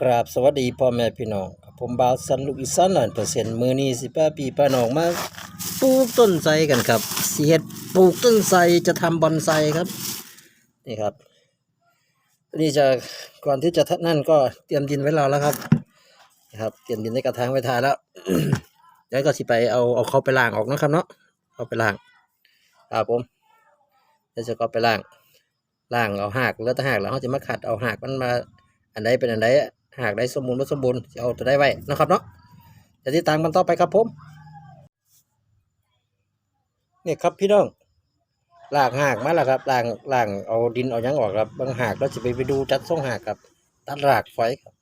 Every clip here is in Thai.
กราบสวัสดีพ่อแม่พี่น้องครับผมบ่าวสันลูกอีสานหน่อยเปอร์เซ็นต์มือนี้สิป้าปีป้าน้องมาปลูกต้นไทรกันครับเสิเฮ็ดปลูกต้นไทรจะทำบอนไซครับนี่ครับนี่จะก่อนที่จะนั่นก็เตรียมดินไว้รอแล้วครับนะครับ เตรียมดินในกระถางไว้ทาแล้วแล้วก็สิไปเอาเอาเขาไปล้างออกนะครับเนาะเอาไปล้างครับผมแล้วจะก็ไปล้างล้างเอาหากแล้วถ้าหากแล้วเขาจะมาขัดเอาหากมันมาอันใดเป็นอันใดอะ หากได้สมบูรณ์บ่สมบูรณ์จะเอาตัวได้ไว้นะครับเนาะจะติดตามกันต่อไปครับผมนี่ครับพี่น้องล่างหากมาแล้วครับล่างล่างเอาดินเอาหยังออกครับบางหากเราจะไปไปดูจัดส่งหากครับ ตัดรากไฟครับ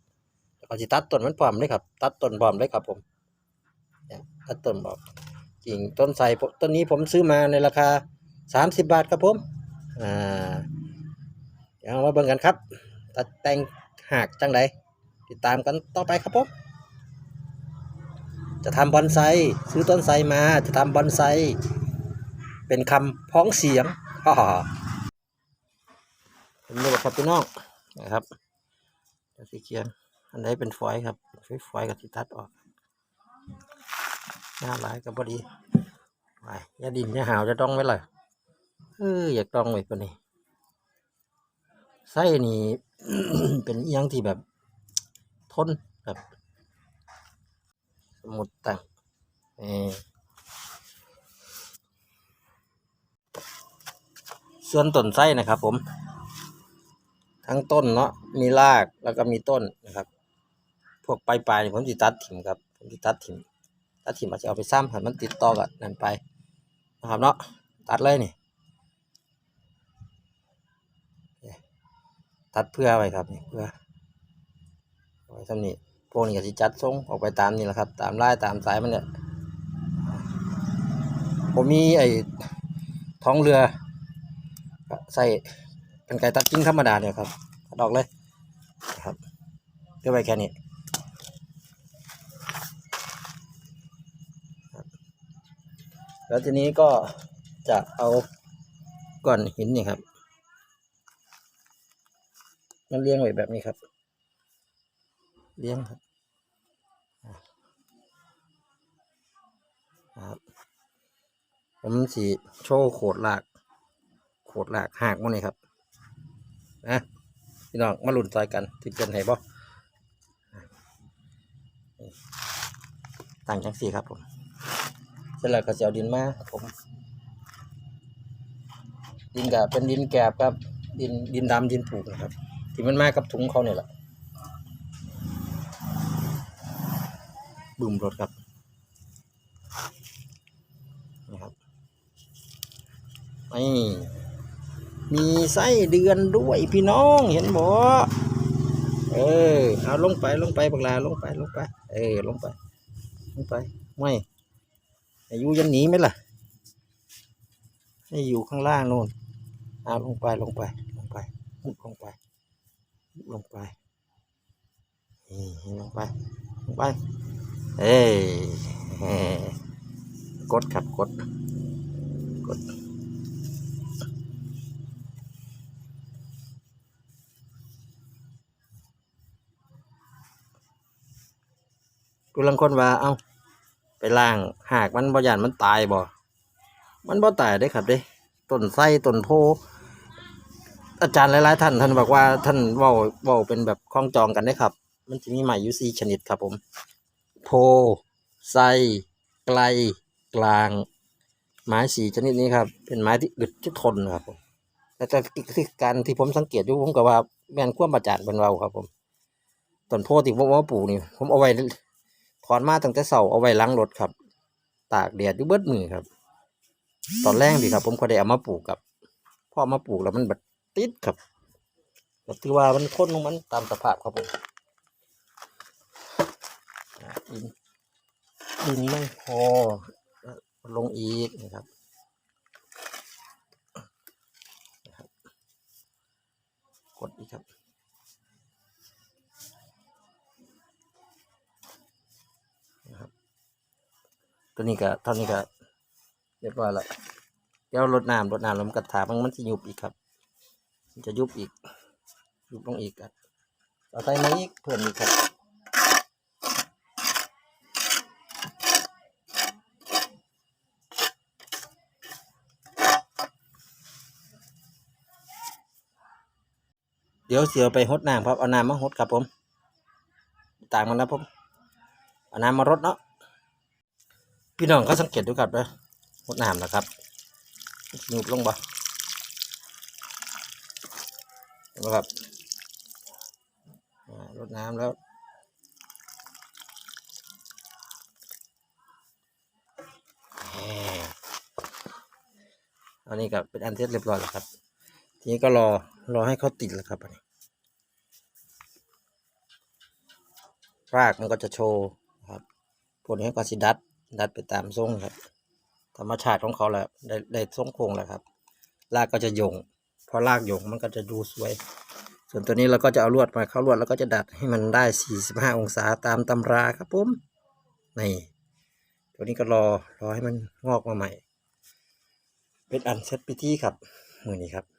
แล้วก็สิตัดต้นมันพร้อมเลยครับ ตัดต้นพร้อมเลยครับผมตัดต้นพร้อมจริงต้นไทรผมต้นนี้ผมซื้อมาในราคาสามสิบบาทครับผมอ่าเดี๋ยวมาเบิ่งกันครับ ตัดแต่งหากจังได ติดตามกันต่อไปครับผมจะทำบอนไซซื้อต้นไทรมาจะทำบอนไซเป็นคำพ้องเสียงฮ่าผมนี่แหละครับพี่น้องนะครับเดี๋ยวสีเขียนอันไหนเป็นฝอยครับเป็นฝอยกับที่ตัดออกหน้าหลายกับบอดีไปยาดินยาหาวจะต้องไว้เลยเอออยากต้องไว้ปะนี่ไส้นี่เป็นอหยังที่แบบ ทนแบบสมุดต่างเออส่วนต้นไส้นะครับ ผม ทั้งต้นเนาะมีรากแล้วก็มีต้นนะครับ พวกปลายปลายๆนี่ผมสิตัดถิ่มครับ ผมสิตัดถิ่มตัดถิ่มอาจจะเอาไปซ้ำให้มันติดต่อกันนั่นไปนะครับเนาะตัดเลยนี่ตัดเพื่อไว้ครับนี่เพื่อ เอาไว้ทำนี่พวกนี้ก็สิจัดทรงออกไปตามนี่แหละครับ ตามลายตามสายมันเนี่ยผมมีไอ้ท้องเรือใส่กันไกรตัดกิ้งธรรมดาเนี่ยครับดอกเลยครับเพื่อไว้แค่นี้แล้วทีนี้ก็จะเอาก้อนหินนี่ครับ มันเลี้ยงไว้แบบนี้ครับ เลี้ยงครับครับผมสีโชว์โขดหลากโขดหลากหากมันนี่ครับนะพี่น้องมาลุ่นซอยกันที่เป็นไห้บ่ต่างจังสี่ครับผมเสร็จแล้วก็จะเอาดินมาผม ดินกับเป็นดินแกบครับ ดินดินดำดินผูกนะครับ ที่มันมากับถุงเขาเนี่ยแหละ บึมรถครับนะครับนี่มีไส้เดือนด้วยพี่น้องเห็นบ่เออเอาลงไปลงไปบักลาลงไปลงไป เออลงไป ลงไปไม่อายุยันหนีไหมล่ะให้อยู่ข้างล่างโน่นเอาลงไปลงไปลงไปมุดลงไปลงไปนี่ลงไปลงไป เอ้ยเอ้ยกดครับกดกดกูลังคนว่า เอ้า ไปล่างหากมันบ่ยานมันตายบ่ มันบ่ตายได้ครับเด้ต้นไส้ต้นโพ อาจารย์หลายๆท่านท่านบอกว่าท่านว้าเว้าเป็นแบบคล้องจองกันได้ครับ มันจะมีไม้อยู่สี่ชนิดครับผม โพ ไซ ไกล กลาง ไม้สี่ชนิดนี้ครับ เป็นไม้ที่อึดที่ทนครับผมแต่แต่ที่การที่ผมสังเกตดูผมก็ว่าแม่นควมอาจารย์เป็นเว้าครับ ผมต้นโพที่ผมว่าปลูกนี่ผมเอาไว้ถอนมาตั้งแต่เสาเอาไว้ล้างรถครับ ตากแดดอยู่เบิดมือครับ ตอนแรกดีครับ ผมก็ได้เอามาปลูกกับพอเอมาปลูกแล้วมันแบบติดครับก็ถือว่ามันค้นของมันตามสภาพครับผม ดินดินไม่พอ ลงอีกนะครับกดอีกครับนะครับ ตัวนี้ก็เท่านี้ก็เรียบร้อยแล้วเดี๋ยวรดน้ำรดน้ำแล้วมันกระถามันมันจะยุบอีกครับจะยุบอีกยุบลงอีกครับเอาใส่มาอีกเพิ่มอีกครับ ดี๋ยวเสียวไปหดน้ำครับ เอาน้ำมาหดครับผม ต่างมันนะผม เอาน้ำมารดเนาะ พี่น้องก็สังเกตดูครับนะหดน้ำนะครับหนุบลงบ่นไหมครับรดน้ำแล้วอันนี้ก็เป็นอันเสร็จเรียบร้อยแล้วครับ ทีนี้ก็รอ รอให้เขาติดแล้วครับอันนี้รากมันก็จะโชว์ครับผลนี้ก็สิดัด ดัดไปตามทรงครับ ธรรมชาติของเขาแหละได้ได้ทรงโครงแล้วครับ รากก็จะโยงพอรากโยงมันก็จะดูสวย ส่วนตัวนี้เราก็จะเอาลวดมาเข้าลวดแล้วก็จะดัดให้มันได้ 45 องศาตามตำราครับผมนี่ตัวนี้ก็รอรอให้มันงอกมาใหม่ เป็นอันเซตพิธีครับมือนี้ครับ